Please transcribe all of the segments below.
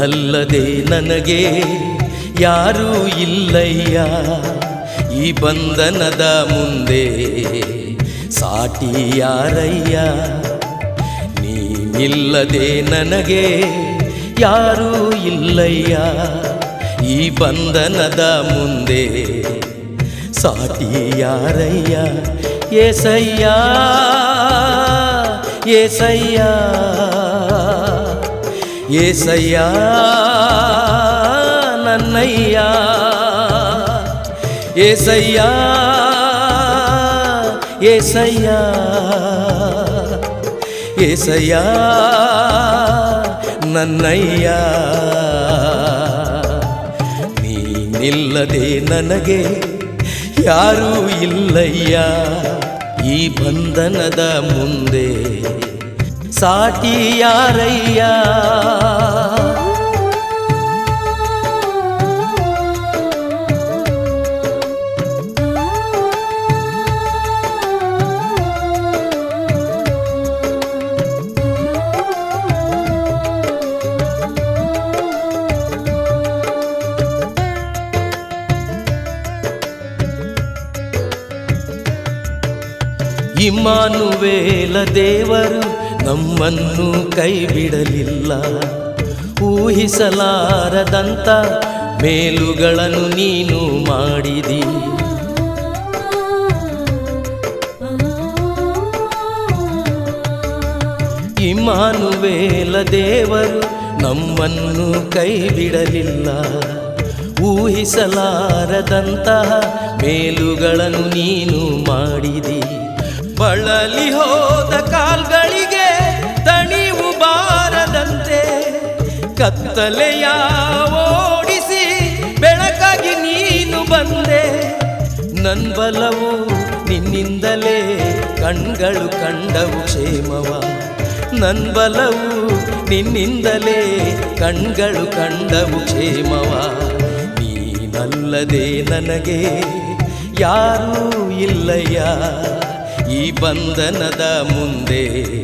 ನೀನಲ್ಲದೆ ನನಗೆ ಯಾರೂ ಇಲ್ಲಯ್ಯ. ಈ ಬಂಧನದ ಮುಂದೆ ಸಾಟಿ ಯಾರಯ್ಯ? ನೀನಿಲ್ಲದೆ ನನಗೆ ಯಾರೂ ಇಲ್ಲಯ್ಯ. ಈ ಬಂಧನದ ಮುಂದೆ ಸಾಟಿ ಯಾರಯ್ಯ? ಏಸಯ್ಯ ಏಸಯ್ಯ. ಏಸಯ್ಯ ನನ್ನಯ್ಯ ಏಸಯ್ಯ ಏಸಯ್ಯ ಏಸಯ್ಯ ನನ್ನಯ್ಯ ನೀನಿಲ್ಲದೆ ನನಗೆ ಯಾರೂ ಇಲ್ಲಯ್ಯ ಈ ಬಂಧನದ ಮುಂದೆ సాటియారయ్యా. ఇమానువేల దేవరు ನಮ್ಮನ್ನು ಕೈ ಬಿಡಲಿಲ್ಲ ಊಹಿಸಲಾರದಂತ ಮೇಲುಗಳನ್ನು ನೀನು ಮಾಡಿದಿ. ಇಮಾನುವೇಲ ದೇವರು ನಮ್ಮನ್ನು ಕೈ ಬಿಡಲಿಲ್ಲ ಊಹಿಸಲಾರದಂತಹ ಮೇಲುಗಳನ್ನು ನೀನು ಮಾಡಿದಿ. ಬಳಲಿ ಹೋದ ಕಾಲ್ಗಳಿಗೆ ಕತ್ತಲೆಯ ಓಡಿಸಿ ಬೆಳಕಾಗಿ ನೀನು ಬಂದೆ. ನನ್ ಬಲವು ನಿನ್ನಿಂದಲೇ ಕಣ್ಗಳು ಕಂಡವು ಕ್ಷೇಮವ. ನನ್ ಬಲವು ನಿನ್ನಿಂದಲೇ ಕಣ್ಗಳು ಕಂಡವು ಕ್ಷೇಮವ. ನೀನಲ್ಲದೆ ನನಗೆ ಯಾರೂ ಇಲ್ಲಯ್ಯ. ಈ ಬಂಧನದ ಮುಂದೆ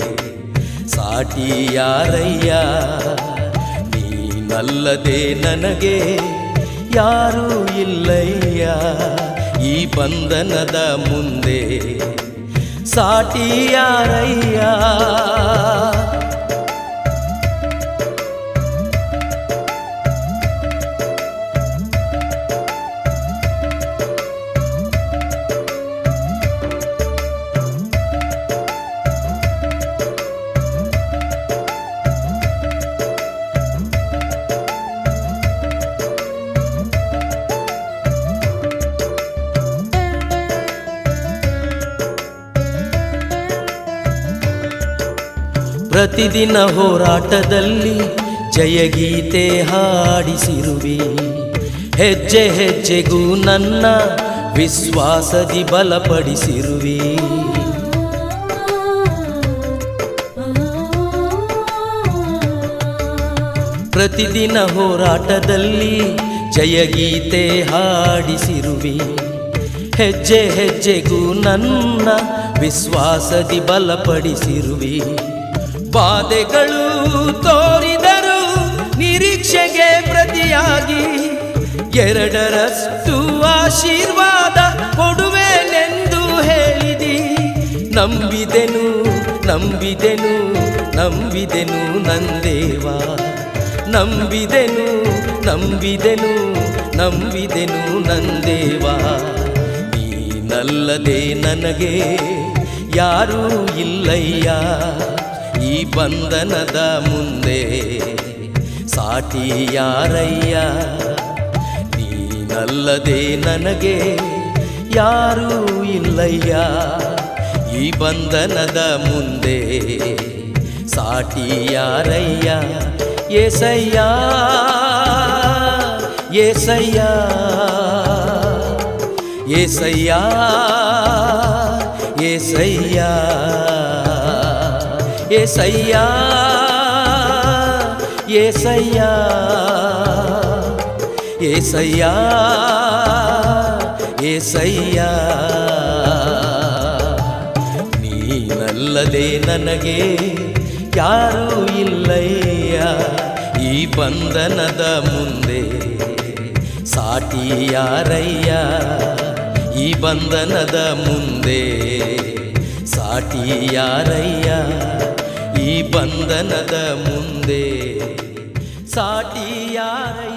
ಸಾಟಿ ಯಾರಯ್ಯ ನೀನಲ್ಲದೆ ನನಗೆ ಯಾರೂ ಇಲ್ಲಯ್ಯ. ಈ ಬಂಧನದ ಮುಂದೆ ಸಾಟಿ ಪ್ರತಿದಿನ ಹೋರಾಟದಲ್ಲಿ ಜಯಗೀತೆ ಹಾಡಿಸಿರುವಿ. ಹೆಜ್ಜೆ ಹೆಜ್ಜೆಗೂ ನನ್ನ ವಿಶ್ವಾಸದಿ ಬಲಪಡಿಸಿರುವಿ. ಪ್ರತಿದಿನ ಹೋರಾಟದಲ್ಲಿ ಜಯಗೀತೆ ಹಾಡಿಸಿರುವಿ. ಹೆಜ್ಜೆ ಹೆಜ್ಜೆಗೂ ನನ್ನ ವಿಶ್ವಾಸದಿ ಬಲಪಡಿಸಿರುವಿ. ಬಾಧೆಗಳು ತೋರಿದರು ನಿರೀಕ್ಷೆಗೆ ಪ್ರತಿಯಾಗಿ ಎರಡರಷ್ಟು ಆಶೀರ್ವಾದ ಕೊಡುವೆನೆಂದು ಹೇಳಿದಿ. ನಂಬಿದೆನು ನಂಬಿದೆನು ನಂಬಿದೆನು ನಂದೇವಾ. ನಂಬಿದೆನು ನಂಬಿದೆನು ನಂಬಿದೆನು ನಂದೇವ. ನೀನಲ್ಲದೆ ನನಗೆ ಯಾರೂ ಇಲ್ಲಯ್ಯ. ಈ ಬಂಧನದ ಮುಂದೆ ಸಾಟಿ ಯಾರಯ್ಯ? ನೀನಲ್ಲದೆ ನನಗೆ ಯಾರೂ ಇಲ್ಲಯ್ಯ. ಈ ಬಂಧನದ ಮುಂದೆ ಸಾಟಿ ಯಾರಯ್ಯ? ಏಸಯ್ಯ ಏಸಯ್ಯ ಏಸಯ್ಯ ಏಸಯ್ಯ. ಏಸಯ್ಯ ಏಸಯ್ಯ ಏಸಯ್ಯ ಏಸಯ್ಯ. ನೀನಲ್ಲದೆ ನನಗೆ ಯಾರೂ ಇಲ್ಲಯ್ಯ. ಈ ಬಂಧನದ ಮುಂದೆ ಸಾಟಿ ಯಾರಯ್ಯ ಈ ಬಂಧನದ ಮುಂದೆ ಸಾಟಿ ಯಾರಯ್ಯ ಈ ಬಂಧನದ ಮುಂದೆ ಸಾಟಿ ಯಾರಯ್ಯ